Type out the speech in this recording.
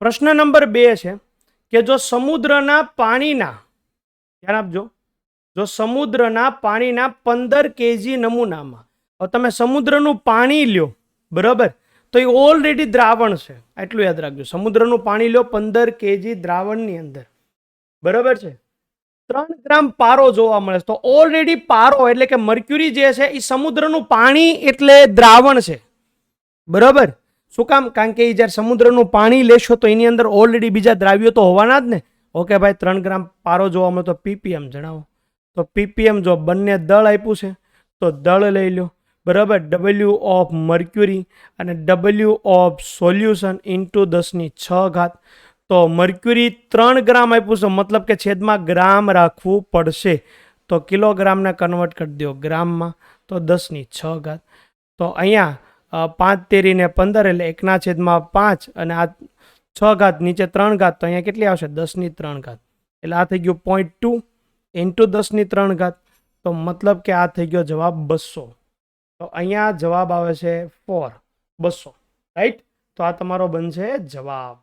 પ્રશ્ન નંબર બે છે કે જો સમુદ્રના પાણીના, ધ્યાન આપજો, જો સમુદ્રના પાણીના પંદર કેજી નમૂનામાં, હવે તમે સમુદ્રનું પાણી લ્યો, બરાબર? તો એ ઓલરેડી દ્રાવણ છે એટલું યાદ રાખજો. સમુદ્રનું પાણી લ્યો પંદર કેજી દ્રાવણની અંદર, બરાબર છે? ત્રણ ગ્રામ પારો જોવા મળે છે. તો ઓલરેડી પારો એટલે કે મર્ક્યુરી જે છે એ સમુદ્રનું પાણી એટલે દ્રાવણ છે, બરાબર? શું કામ? કારણ કે એ જ્યારે સમુદ્રનું પાણી લેશો તો એની અંદર ઓલરેડી બીજા દ્રાવ્યો તો હોવાના જ ને? ઓકે ભાઈ, ત્રણ ગ્રામ પારો જોવા મળે તો પીપીએમ જણાવો. તો પીપીએમ જો બંને દળ આપ્યું છે, તો દળ લઈ લો બરાબર? ડબલ્યુ ઓફ મર્ક્યુરી અને ડબલ્યુ ઓફ સોલ્યુશન ઇન્ટુ દસની છ ઘાત. તો મર્ક્યુરી ત્રણ ગ્રામ આપ્યું છે, મતલબ કે છેદમાં ગ્રામ રાખવું પડશે. તો કિલોગ્રામને કન્વર્ટ કરી દો ગ્રામમાં, તો દસની છ ઘાત. તો અહીંયા પાંચ તેરીને પંદર એટલે એકના છેદમાં પાંચ અને આ છ ઘાત નીચે ત્રણ ઘાત, તો અહીંયા કેટલી આવશે? દસની ત્રણ ઘાત. એટલે આ થઈ ગયું પોઈન્ટ ટુ ઇન્ટુ દસની ત્રણ ઘાત. તો મતલબ કે આ થઈ ગયો જવાબ બસો. તો અહીંયા જવાબ આવે છે ફોર બસો. રાઈટ તો આ તમારો બનશે જવાબ.